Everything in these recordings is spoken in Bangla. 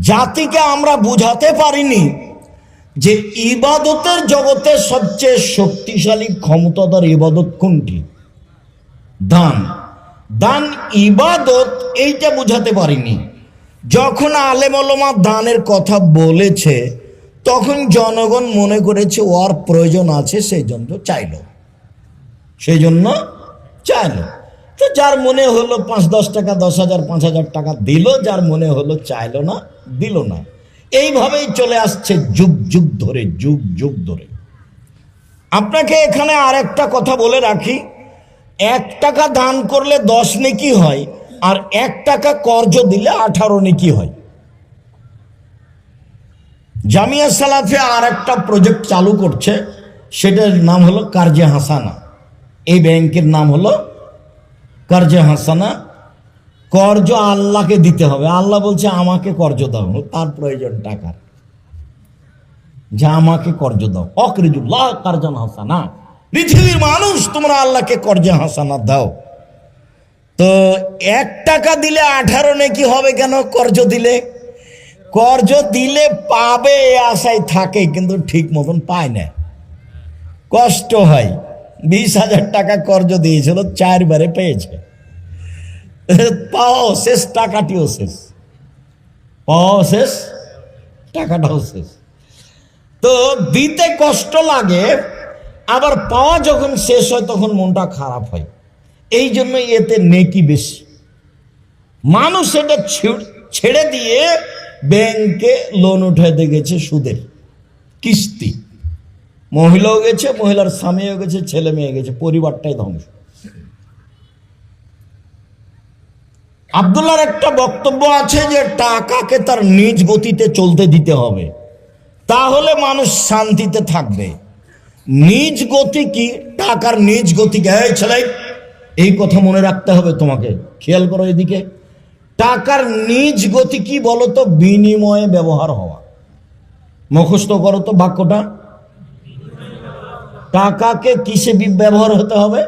জাতিকে আমরা বুঝাতে পারিনি যে ইবাদতের জগতে সবচেয়ে শক্তিশালী ক্ষমতাদার ইবাদত কোনটি? দান। দান, ইবাদত, এইটা বুঝাতে পারিনি। যখন আলেমলমা দানের কথা বলেছে, তখন জনগণ মনে করেছে ওর প্রয়োজন আছে, সেই জন্য চাইল। সেই জন্য চাইলো। তো যার মনে হলো পাঁচ, দশ টাকা, দশ হাজার, পাঁচ হাজার টাকা দিল, যার মনে হলো চাইলো না, দিল না। এইভাবেই চলে আসছে যুগ যুগ ধরে, যুগ যুগ ধরে। আপনাকে এখানে আর একটা কথা বলে রাখি। এক টাকা দান করলে দশ নেকি হয়, আর এক টাকা কর্জ দিলে আঠারো নেকি হয়। জামিয়া সালাফে আর একটা প্রজেক্ট চালু করছে, সেটার নাম হলো কার্জে হাসানা। এই ব্যাংকের নাম হলো কার্যে হাসানা কর্জ আল্লাহকে দিতে হবে। আল্লাহ বলছে, আমাকে কর্জ দাও তার প্রয়োজন টাকার যে আমাকে কর্জ দাও। অকরিজুল্লাহ কার্জন হাসানা। পৃথিবীর মানুষ, তোমরা আল্লাহকে কর্জে হাসানা দাও। তো এক টাকা দিলে আঠারো নাকি হবে কেন? কর্জ দিলে? কর্জ দিলে পাবে আশায় থাকে, কিন্তু ঠিক মতন পায় না। কষ্ট হয়। বিশ হাজার টাকা কর্জ দিয়েছিল, চারবারে পেয়েছে। পাওয়াও শেষ, টাকাটিও শেষ। পাওয়াও শেষ, টাকাটাও শেষ। তো দিতে কষ্ট লাগে, আবার পাওয়া যখন শেষ হয়, তখন মনটা খারাপ হয়। এই জন্য এতে নেকি বেশি। মানুষ এটা ছেড়ে দিয়ে ব্যাংকে লোন উঠাইতে গেছে সুদের কিস্তি। মহিলাও গেছে, মহিলার স্বামীও গেছে, ছেলে মেয়ে গেছে, পরিবারটাই ধ্বংস। আবদুল্লার একটা বক্তব্য আছে যে টাকাকে তার নিজ গতিতে চলতে দিতে হবে। তাহলে মানুষ শান্তিতে থাকবে। নিজ গতি কি? টাকার নিজ গতিকে এই ছেলে, এই কথা মনে রাখতে হবে তোমাকে। খেয়াল করো এদিকে। টাকার নিজ গতি কি বলো তো? বিনিময়ে ব্যবহার হওয়া। মুখস্থ করো তো বাক্যটা। টাকাকে কিসে ব্যবহার হতে হবে?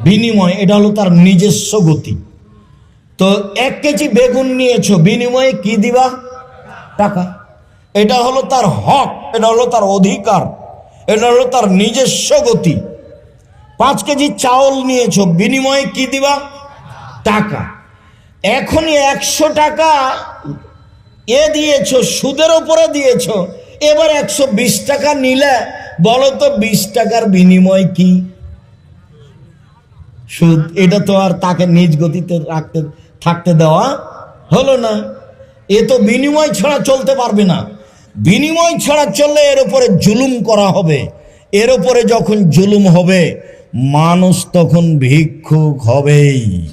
বিনিময়। এটা হলো তার নিজস্ব গতি। তো এক কেজি বেগুন নিয়েছো, বিনিময়ে কি দিবা? টাকা। এটা হলো তার হক, এটা হলো তার অধিকার, এটা হলো তার নিজস্ব গতি। পাঁচ কেজি চাউল নিয়েছো, বিনিময়ে কি দিবা? টাকা। এখনই একশো টাকা এ দিয়েছ, সুদের ওপরে দিয়েছ, এবার একশো বিশ টাকা নিলে বলো তো বিশ টাকার বিনিময় কি? সুদ, এটা তো আর তাকে নিজ গতিতে রাখতে, থাকতে দেওয়া হলো না। এ তো বিনিময় ছাড়া চলতে পারবে না। বিনিময় ছাড়া চললে এর উপরে জুলুম করা হবে। এর উপরে যখন জুলুম হবে, মানুষ তখন ভিক্ষুক হবেই।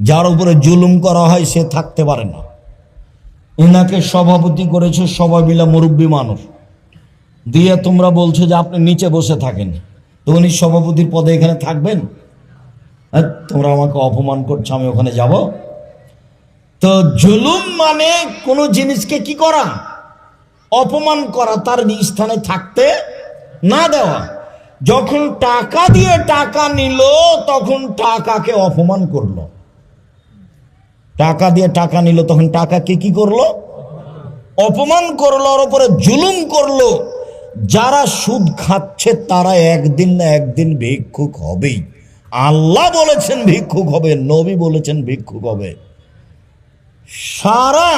যার উপরে জুলুম করা হয়, সে থাকতে পারে না। এনাকে সভাপতি করেছে সবাই মিলে মুরব্বী মানুষ। দিয়ে তোমরা বলছো যে আপনি নিচে বসে থাকেন। তো উনি সভাপতির পদে এখানে থাকবেন? তোমরা আমাকে অপমান করছ, আমি ওখানে যাব। তো জুলুম মানে কোনো জিনিসকে কি করা? অপমান করা, তার স্থানে থাকতে না দেওয়া। যখন টাকা দিয়ে টাকা নিল, তখন টাকাকে অপমান করল। টাকা দিয়ে টাকা নিল, তখন টাকাকে কি করল? অপমান করল, ওর উপরে জুলুম করল। যারা সুদ খাচ্ছে, তারা একদিন না একদিন ভিক্ষুক হবেই। আল্লাহ বলেছেন ভিক্ষুক হবে, নবী বলেছেন ভিক্ষুক হবে। সারা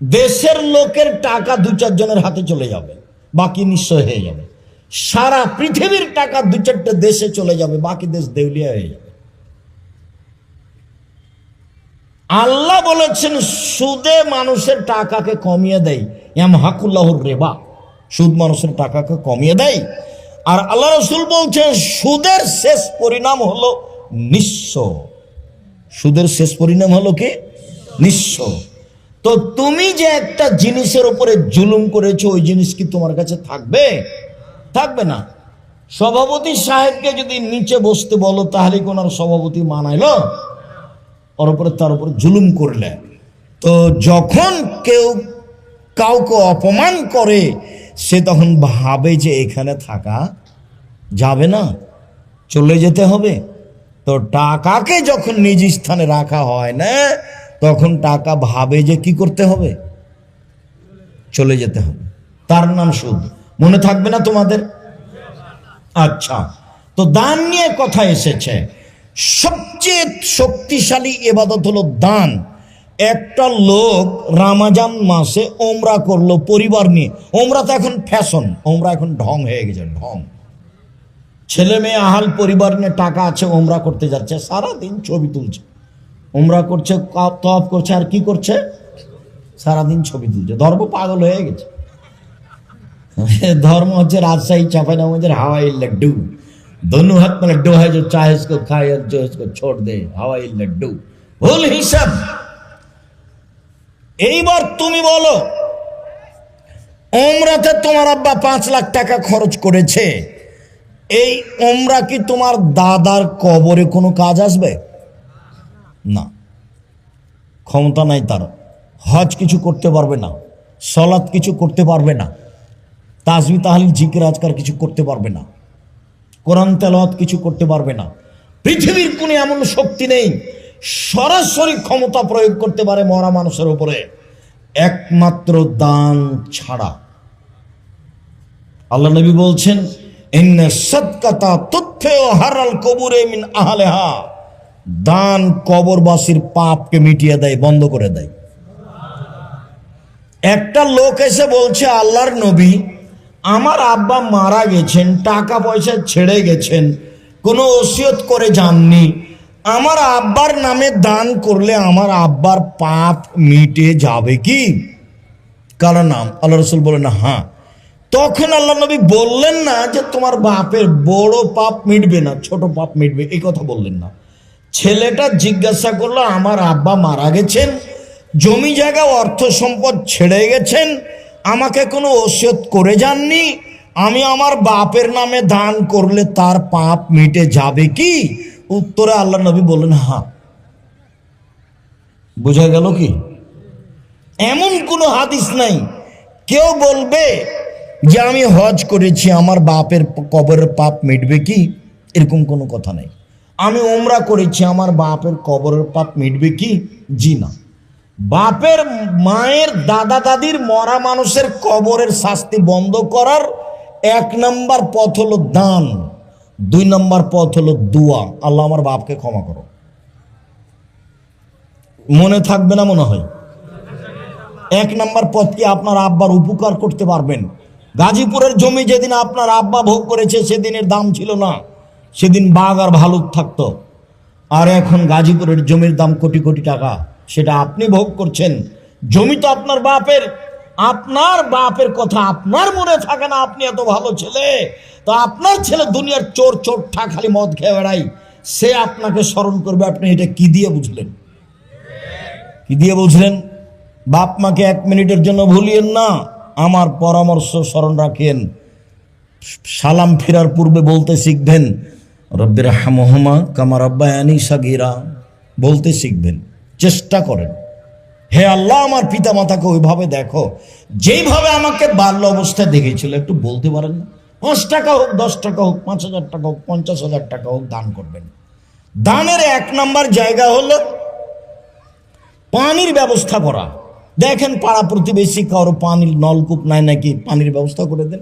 দেশের লোকের টাকা দু চারজনের হাতে চলে যাবে, বাকি নিশ্চয় হয়ে যাবে। সারা পৃথিবীর টাকা দু চারটে দেশে চলে যাবে, বাকি দেশ দেউলিয়া হয়ে যাবে। আল্লাহ বলেছেন, সুদে মানুষের টাকাকে কমিয়ে দেয়। এম হাকুল্লাহর রেবা। সুদ মানুষের টাকাকে কমিয়ে দেয়। আর আল্লাহ রসুল বলছেন, সুদের শেষ পরিণাম হলো নিঃস্ব। সুদের শেষ পরিণাম হলো কি? নিঃস্ব। তো তুমি যে একটা জিনিসের উপরে জুলুম করেছ, ওই জিনিস কি তোমার কাছে থাকবে? থাকবে না। সভাপতি সাহেবকে যদি নিচে বসতে বলো, তাহলে কোন ওনার সভাপতি মানাইলো? ওর উপরে তার উপরে জুলুম করলে। তো যখন কেউ কাউকে অপমান করে সে তখন ভাবে যে এখানে থাকা যাবে না, চলে যেতে হবে। তো টাকাকে যখন নিজ স্থানে রাখা হয় না, তখন টাকা ভাবে যে কি করতে হবে? চলে যেতে হবে। তার নাম সুদ। মনে থাকবে না তোমাদের? আচ্ছা তো দান নিয়ে কথা এসেছে। সবচেয়ে শক্তিশালী এবাদত হলো দান। একটা লোক রামাজান মাসে ওমরা করল পরিবার নিয়ে। ওমরা তো এখন ফ্যাশন, ওমরা এখন ঢং হয়ে গেছে, ঢং। ছেলে মেয়ে আহাল পরিবার নিয়ে টাকা আছে, ওমরা করতে যাচ্ছে সারা দিন ছবি তুলছে। ওমরা করছে তপ করছে, আর কি করছে? সারাদিন ছবি তুলছে। ধর্ম পাগল হয়ে গেছে। ধর্ম হচ্ছে রাজশাহী চাপাই নামাজের হাওয়াই লাড্ডু। দনু হাত মানে ডো হয় যে চাহেস কো খায় আর ছোট দে, হাওয়াই লাড্ডু। ভুল হিসাব। এইবার তুমি বলো ওমরাতে তোমার আব্বা পাঁচ লাখ টাকা খরচ করেছে। এই ওমরা কি তোমার দাদার কবরে কোনো কাজ আসবে? না। ক্ষমতা নাই তার। হজ কিছু করতে পারবে না। সলাৎ কিছু করতে পারবে না। তাজমি তাহলিল, জিকির, আজকার কিছু করতে পারবে না। কোরআন তেলাওয়াত কিছু করতে পারবে না। পৃথিবীর কোনো এমন শক্তি নেই সরাসরি ক্ষমতা প্রয়োগ করতে পারে মরা মানুষের উপরে। একমাত্র দান ছাড়া। আল্লাহ নবী বলছেন সৎকাতা তুথ্যেও হারাল কবুরে মিন আহলেহা। দান কবরবাসীর পাপকে মিটিয়ে দেয়, বন্ধ করে দেয়। একটা লোক এসে বলছে, আল্লাহর নবী, আমার আব্বা মারা গেছেন, টাকা পয়সা ছেড়ে গেছেন, কোনো ওসিয়ত করে যাননি আমার আব্বার নামে দান করলে আমার আব্বার পাপ মিটে যাবে কি? কারও নাম আল্লাহ রসুল বলেন না হ্যাঁ। তখন আল্লাহ নবী বললেন না যে তোমার বাপের বড় পাপ মিটবে না, ছোট পাপ মিটবে, এই কথা বললেন না। ছেলেটা জিজ্ঞাসা করল, আমার আব্বা মারা গেছেন, জমি জায়গা, অর্থ সম্পদ ছেড়ে গেছেন, আমাকে কোনো ওষুধ করে যাননি, আমি আমার বাপের নামে দান করলে তার পাপ মিটে যাবে কি? উত্তরে আল্লাহ নবী বললেন হা বোঝা গেল কি? এমন কোনো হাদিস নাই। কেউ বলবে যে আমি হজ করেছি, আমার বাপের কবরের পাপ মিটবে কি? এরকম কোনো কথা নেই। আমি ওমরা করেছি, আমার বাপের কবরের পাপ মিটবে কি? জি না। বাপের মায়ের দাদা দাদির মরা মানুষের কবরের শাস্তি বন্ধ করার এক নম্বর পথ হলো দান। দুই নম্বর পথ হলো দুয়া। আল্লাহ আমার বাপকে ক্ষমা করো। মনে থাকবে না মনে হয়? এক নম্বর পথ কি আপনার আব্বার উপকার করতে পারবেন? গাজীপুরের জমি যেদিন আপনার আব্বা ভোগ করেছে, সেদিনের দাম ছিল না। সেদিন বাঘ আর ভালুক থাকতো। আর এখন গাজীপুরের জমির দাম কোটি কোটি টাকা। সেটা আপনি ভোগ করছেন। জমি তো আপনার বাপের। আপনার বাপের কথা আপনার মনে থাকে না, আপনি এত ভালো ছেলে। তো আপনার ছেলে দুনিয়ার চোর চোর ঠা খালি মদ খেয়ে বেড়াই সে আপনাকে স্মরণ করবে, আপনি এটা কি দিয়ে বুঝলেন? কি দিয়ে বুঝলেন? বাপ মাকে এক মিনিটের জন্য ভুলিয়েন না, আমার পরামর্শ স্মরণ রাখেন। সালাম ফেরার পূর্বে বলতে শিখবেন রব্বির হামহমা কামার আব্বায়ানি সাগিরা। বলতে শিখবেন, চেষ্টা করেন। হে আল্লাহ, আমার পিতা মাতাকে ওইভাবে দেখো। যেইভাবে আমাকে বাল্য অবস্থায় দেখেছিল, একটু বলতে পারেন না? পাঁচ টাকা হোক, দশ টাকা হোক, পাঁচ হাজার টাকা হোক, পঞ্চাশ হাজার টাকা হোক, দান করবেন। দানের এক নাম্বার জায়গা হলো পানির ব্যবস্থা করা। দেখেন পাড়া প্রতিবেশী কারও পানির নলকূপ নাই নাকি, পানির ব্যবস্থা করে দেন।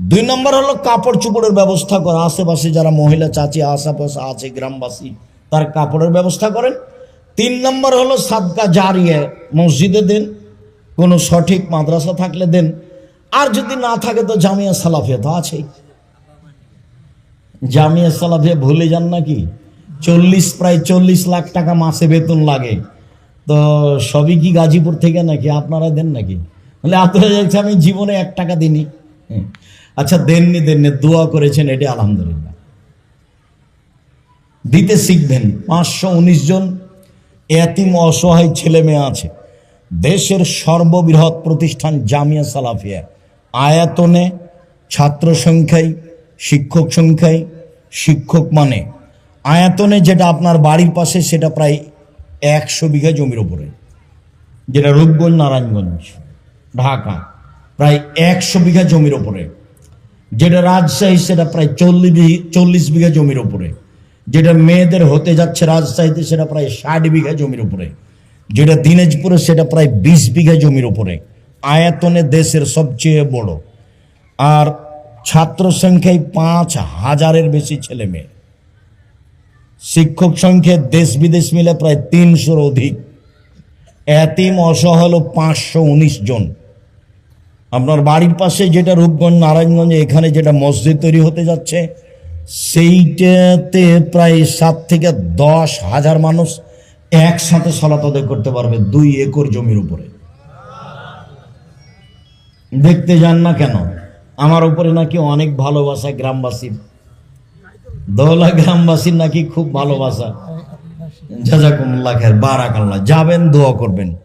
দুই নম্বর হলো কাপড় চোপড়ের ব্যবস্থা করা। আশেপাশে যারা মহিলা, চাচি, আশেপাশে আছে গ্রামবাসী, তার কাপড়ের ব্যবস্থা করেন। তিন নম্বর হলো সাদকা জারিয়ে, মসজিদে দেন, কোনো সঠিক মাদ্রাসা থাকলে দেন। আর যদি না থাকে তো জামিয়া সালাফিয়া তো আছেই। জামিয়া সালাফিয়া ভুলে যান নাকি? চল্লিশ, প্রায় চল্লিশ লাখ টাকা মাসে বেতন লাগে। তো সবই কি গাজীপুর থেকে নাকি? আপনারা দেন নাকি? বলে আপনারা যাচ্ছে, আমি জীবনে এক টাকা হ্যাঁ। আচ্ছা দেননি দেননি, দোয়া করেছেন এটি আলহামদুলিল্লাহ। দিতে শিখবেন। পাঁচশো উনিশ জন এতিম অসহায় ছেলে মেয়ে আছে। দেশের সর্ববৃহৎ প্রতিষ্ঠান জামিয়া সালাফিয়া। আয়াতনে ছাত্র সংখ্যায় শিক্ষক সংখ্যায় শিক্ষক মানে। আয়াতনে যেটা আপনার বাড়ির পাশে, সেটা প্রায় একশো বিঘা জমির ওপরে যেটা রূপগঞ্জ নারায়ণগঞ্জ, ঢাকা। প্রায় একশো বিঘা জমির ওপরে যেটা রাজশাহী, সেটা প্রায় চল্লিশ চল্লিশ বিঘা জমির ওপরে যেটা মেয়েদের হতে যাচ্ছে রাজশাহীতে সেটা প্রায় ষাট বিঘা জমির উপরে। যেটা দিনাজপুরে, সেটা প্রায় বিশ বিঘা জমির উপরে। আয়তনে দেশের সবচেয়ে বড়। আর ছাত্র সংখ্যায় পাঁচ হাজারের বেশি ছেলে মেয়ে। শিক্ষক সংখ্যা দেশ বিদেশ মিলে প্রায় তিনশোর অধিক। এতিম অসহল পাঁচশো উনিশ জন। আপনার বাড়ির পাশে যেটা রূপগঞ্জ, নারায়ণগঞ্জে, এখানে যেটা মসজিদ তৈরি হতে যাচ্ছে সেইটাতে প্রায় সাত থেকে দশ হাজার মানুষ একসাথে সলাত আদায় করতে পারবে দুই একর জমির উপরে। দেখতে যান না কেন? আমার উপরে নাকি অনেক ভালোবাসা গ্রামবাসীর দোলা গ্রামবাসীর নাকি খুব ভালোবাসা। জাজাকুমুল্লাহ খের বারাকাল্লাহ, যাবেন, দোয়া করবেন।